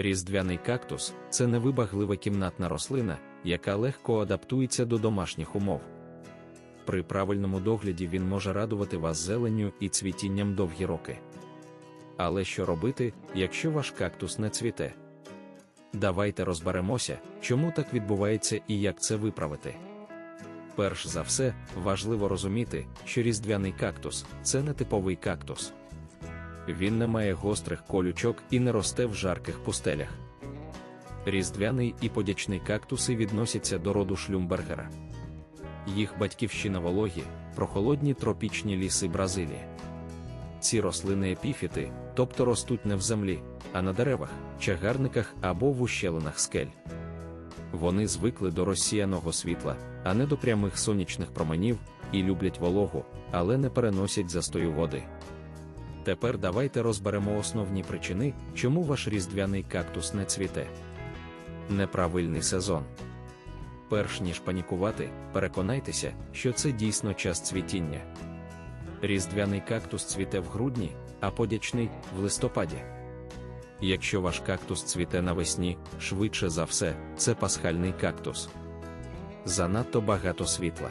Різдвяний кактус це невибаглива кімнатна рослина, яка легко адаптується до домашніх умов. При правильному догляді він може радувати вас зеленню і цвітінням довгі роки. Але що робити, якщо ваш кактус не цвіте? Давайте розберемося, чому так відбувається і як це виправити. Перш за все, важливо розуміти, що різдвяний кактус це не типовий кактус. Він не має гострих колючок і не росте в жарких пустелях. Різдвяний і подячний кактуси відносяться до роду шлюмбергера. Їх батьківщина вологі, прохолодні тропічні ліси Бразилії. Ці рослини епіфіти, тобто ростуть не в землі, а на деревах, чагарниках або в ущелинах скель. Вони звикли до розсіяного світла, а не до прямих сонячних променів, і люблять вологу, але не переносять застою води. Тепер давайте розберемо основні причини, чому ваш різдвяний кактус не цвіте. Неправильний сезон. Перш ніж панікувати, переконайтеся, що це дійсно час цвітіння. Різдвяний кактус цвіте в грудні, а подячний в листопаді. Якщо ваш кактус цвіте навесні, швидше за все, це пасхальний кактус. Занадто багато світла.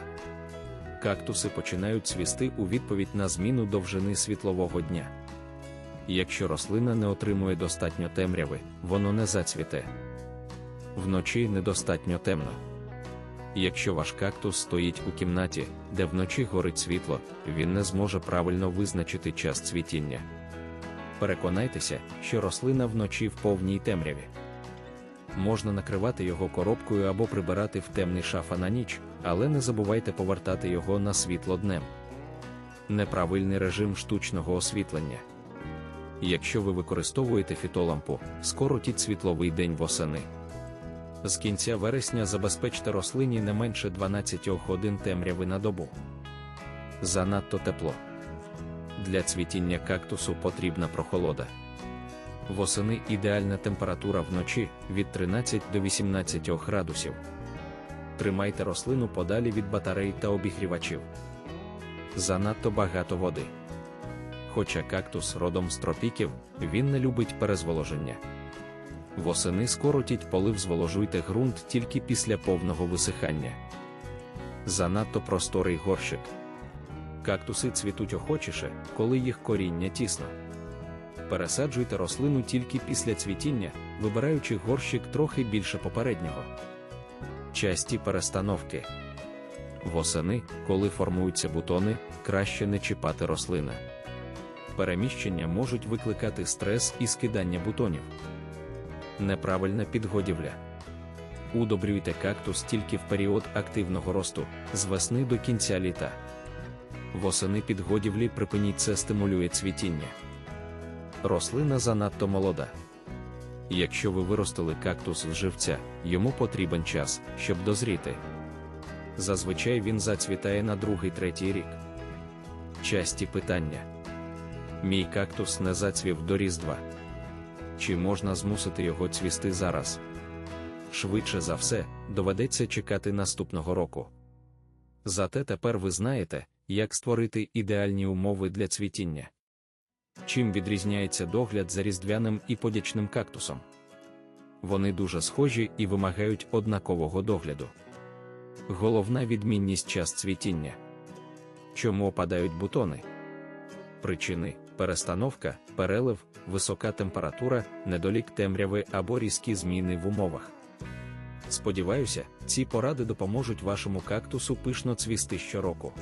Кактуси починають цвісти у відповідь на зміну довжини світлового дня. Якщо рослина не отримує достатньо темряви, воно не зацвіте. Вночі недостатньо темно. Якщо ваш кактус стоїть у кімнаті, де вночі горить світло, він не зможе правильно визначити час цвітіння. Переконайтеся, що рослина вночі в повній темряві. Можна накривати його коробкою або прибирати в темний шафа на ніч, але не забувайте повертати його на світло днем. Неправильний режим штучного освітлення. Якщо ви використовуєте фітолампу, скоротіть світловий день восени. З кінця вересня забезпечте рослині не менше 12 годин темряви на добу. Занадто тепло. Для цвітіння кактусу потрібна прохолода. Восени ідеальна температура вночі від 13 до 18 градусів. Тримайте рослину подалі від батарей та обігрівачів. Занадто багато води. Хоча кактус родом з тропіків, він не любить перезволоження. Восени скоротіть полив зволожуйте ґрунт тільки після повного висихання. Занадто просторий горщик. Кактуси цвітуть охочіше, коли їх коріння тісно. Пересаджуйте рослину тільки після цвітіння, вибираючи горщик трохи більше попереднього. Часті перестановки. Восени, коли формуються бутони, краще не чіпати рослина. Переміщення можуть викликати стрес і скидання бутонів. Неправильна підгодівля. Удобрюйте кактус тільки в період активного росту з весни до кінця літа. Восени підгодівлі припиніть це стимулює цвітіння. Рослина занадто молода. Якщо ви виростили кактус з живця, йому потрібен час, щоб дозріти. Зазвичай він зацвітає на другий-третій рік. Часті питання. Мій кактус не зацвів до Різдва. Чи можна змусити його цвісти зараз? Швидше за все, доведеться чекати наступного року. Зате тепер ви знаєте, як створити ідеальні умови для цвітіння. Чим відрізняється догляд за різдвяним і подячним кактусом? Вони дуже схожі і вимагають однакового догляду. Головна відмінність час цвітіння. Чому опадають бутони? Причини перестановка, перелив, висока температура, недолік темряви або різкі зміни в умовах. Сподіваюся, ці поради допоможуть вашому кактусу пишно цвісти щороку.